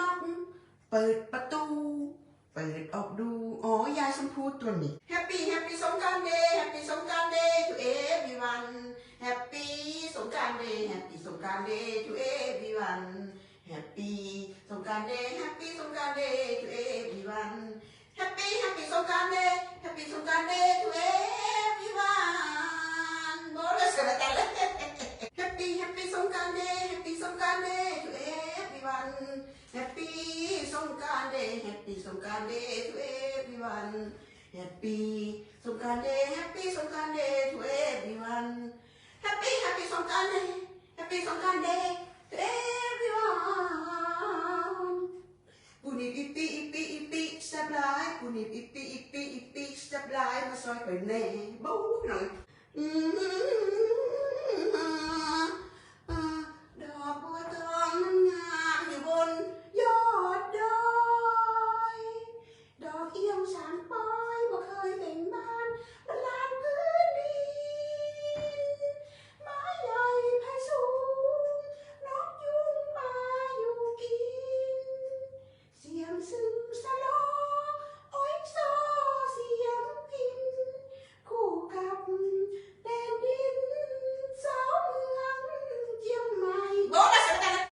นอก เปิดประตู เปิดออกดู อ๋อยายชมพูตัวนี้ Happy Happy สงการเดย์ Happy สงการเดย์ to everyone Happy สงการเดย์ Happy สงการเดย์ to everyone Happy สงการเดย์ Happy สงการเดย์ สงกานต์เดย์ Happy สงกานต์เดย์ to everyone Happy สงกานต์เดย์ Happy สงกานต์เดย์ to everyone Happy Happy สงกานต์เดย์ Happy สงกานต์เดย์ to everyone กูนิบอีปีอีปีอีปีสบลายกูนิบอีปีอีปีอีปีสบลายมาซอยข่อยแน่บู๊หน่อยอืม